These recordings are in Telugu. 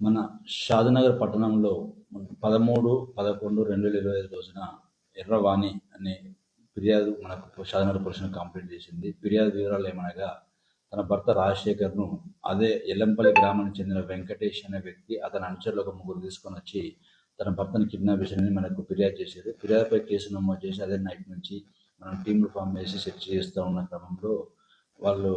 మన షాదనగర్ పట్టణంలో పదమూడు పదకొండు రెండు వేల ఇరవై ఐదు రోజున ఎర్రవాణి అనే ఫిర్యాదు మనకు షాదనగర్ పోలీసులు కంప్లీట్ చేసింది. ఫిర్యాదు వివరాలు ఏమనగా తన భర్త రాజశేఖర్ను అదే ఎల్లంపల్లి గ్రామానికి చెందిన వెంకటేష్ అనే వ్యక్తి అతని అనుచరులు ఒక ముగ్గురు తీసుకొని వచ్చి తన భర్తను కిడ్నాప్ చేసిన మనకు ఫిర్యాదు చేశారు. ఫిర్యాదుపై కేసు నమోదు చేసి అదే నైట్ నుంచి మనం టీంలు ఫామ్ చేసి సెర్చ్ చేస్తూ ఉన్న క్రమంలో వాళ్ళు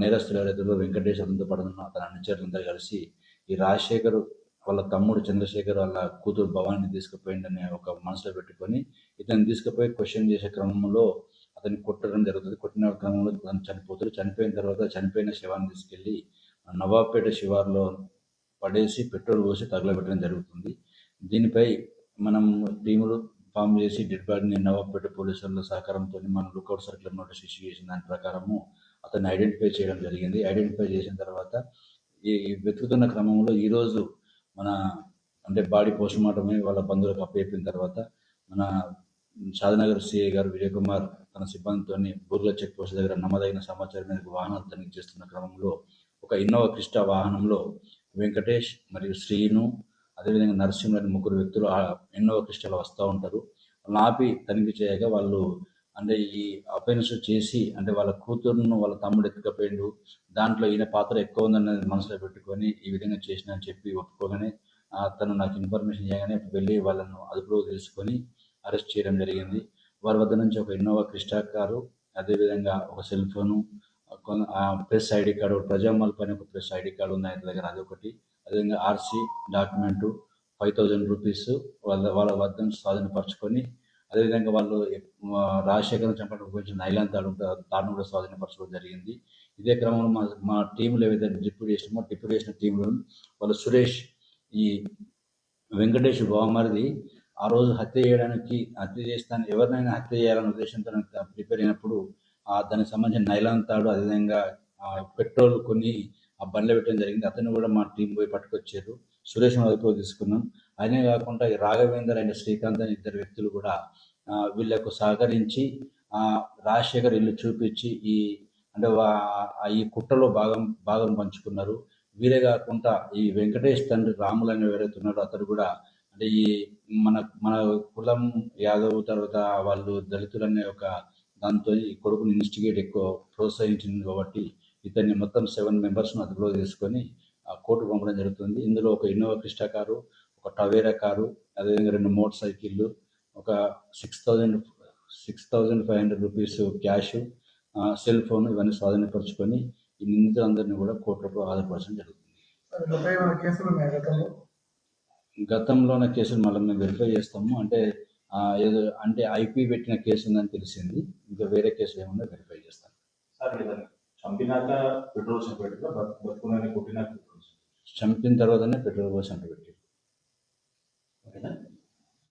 నేరస్తులు ఎవరైతే వెంకటేష్ పడుతున్న అతని అనుచరులందరూ కలిసి ఈ రాజశేఖర్ వాళ్ళ తమ్ముడు చంద్రశేఖర్ వాళ్ళ కూతురు భవాన్ని తీసుకుపోయిండని ఒక మనసులో పెట్టుకొని ఇతను తీసుకుపోయి క్వశ్చన్ చేసే క్రమంలో అతన్ని కొట్టడం జరుగుతుంది. కొట్టిన క్రమంలో అతను చనిపోతాడు. చనిపోయిన తర్వాత చనిపోయిన శవాన్ని తీసుకెళ్ళి నవాబ్పేట శివార్లో పడేసి పెట్రోల్ పోసి తగలబెట్టడం జరుగుతుంది. దీనిపై మనం టీములు ఫామ్ చేసి డెడ్ బాడీని నవాబ్పేట పోలీసుల సహకారంతో మనం లుకౌట్ సర్కిల్ నోటీస్ ఇష్యూ చేసిన దాని ప్రకారము అతన్ని ఐడెంటిఫై చేయడం జరిగింది. ఐడెంటిఫై చేసిన తర్వాత ఈ వెతుకుతున్న క్రమంలో ఈరోజు మన అంటే బాడీ పోస్ట్ మార్టం వాళ్ళ బంధువులకు అప్పచెప్పిన తర్వాత మన షాదనగర్ సిఐ గారు విజయ్ కుమార్ తన సిబ్బందితో బుర్ల చెక్ పోస్ట్ దగ్గర నమ్మదగిన సమాచారం మేరకు వాహనాలు తనిఖీ చేస్తున్న క్రమంలో ఒక ఇన్నోవా క్రిస్టా వాహనంలో వెంకటేష్ మరియు శ్రీను అదేవిధంగా నరసింహ అనే ముగ్గురు వ్యక్తులు ఇన్నోవా క్రిస్టాలో వస్తూ ఉంటారు. వాళ్ళని ఆపి తనిఖీ చేయగా వాళ్ళు అంటే ఈ అఫెన్స్ చేసి అంటే వాళ్ళ కూతురును వాళ్ళ తమ్ముడు ఎత్తుకపోయిండు దాంట్లో ఈయన పాత్ర ఎక్కువ ఉందని మనసులో పెట్టుకొని ఈ విధంగా చేసిన అని చెప్పి ఒప్పుకోగానే తను నాకు ఇన్ఫర్మేషన్ చేయగానే వెళ్ళి వాళ్ళను అదుపులో తెలుసుకొని అరెస్ట్ చేయడం జరిగింది. వారి వద్ద నుంచి ఒక ఇన్నోవా క్రిస్టా కారు అదేవిధంగా ఒక సెల్ ఫోను ఆ ప్రెస్ ఐడి కార్డు ప్రజామాల్ పైన ఒక ప్రెస్ ఐడి కార్డు ఉంది ఆయన దగ్గర అదొకటి. అదేవిధంగా RC document five thousand rupees వాళ్ళ వాళ్ళ వద్ద స్వాధీనపరచుకొని అదేవిధంగా వాళ్ళు రాజశేఖరం చంపడానికి ఉపయోగించిన నైలాన్ తాడు దాడును కూడా స్వాధీనపరచడం జరిగింది. ఇదే క్రమంలో మా మా టీంలో ఏదైతే డిప్యూటీ చేసినామో డిప్యూటీ చేసిన టీంలో వాళ్ళు సురేష్ ఈ వెంకటేష్ బావమరిది ఆ రోజు హత్య చేయడానికి హత్య చేస్తాను ఎవరినైనా హత్య చేయాలనే ఉద్దేశంతో ప్రిపేర్ అయినప్పుడు దానికి సంబంధించిన నైలాన్ తాడు అదేవిధంగా పెట్రోల్ కొన్ని ఆ బండ్లో పెట్టడం జరిగింది. అతను కూడా మా టీం పోయి పట్టుకొచ్చారు. సురేష్ అదుపులో తీసుకున్నాం. అదే కాకుండా ఈ రాఘవేందర్ అనే శ్రీకాంత్ అనే ఇద్దరు వ్యక్తులు కూడా వీళ్ళకు సహకరించి రాజశేఖర్ ఇల్లు చూపించి ఈ అంటే ఈ కుట్రలో భాగం భాగం పంచుకున్నారు. వీరే కాకుండా ఈ వెంకటేష్ తండ్రి రాములు అని ఎవరైతే ఉన్నాడో అతడు కూడా అంటే ఈ మన మన కులం యాదవ్ తర్వాత వాళ్ళు దళితులు అనే ఒక దాంతో ఈ కొడుకుని ఇన్స్టిగేట్ ఎక్కువ ప్రోత్సహించింది కాబట్టి ఇతన్ని మొత్తం సెవెన్ మెంబర్స్ను అదుపులో తీసుకొని కోర్టు పంపడం జరుగుతుంది. ఇందులో ఒక ఇన్నోవా క్రిస్టా కారు ఒక టవేరా కారు అదేవిధంగా రెండు మోటార్ సైకిళ్ళు ఒక six thousand six thousand five hundred rupees cash cell phone ఇవన్నీ స్వాధీనపరుచుకొని ఈ నిందితులందరినీ కూడా కోర్టులో హాజరుపరచడం జరుగుతుంది. గతంలో? ఉన్న కేసులు మళ్ళీ మేము వెరిఫై చేస్తాము. అంటే ఏదో అంటే ఐపీ పెట్టిన కేసు ఉందని తెలిసింది. ఇంకా వేరే కేసులు ఏమన్నా వెరిఫై చేస్తాం సార్ లేదండి చంపినాక పెట్రోల్ చంపిన తర్వాతనే పెట్రోల్ పోసి అంట పెట్టి Né?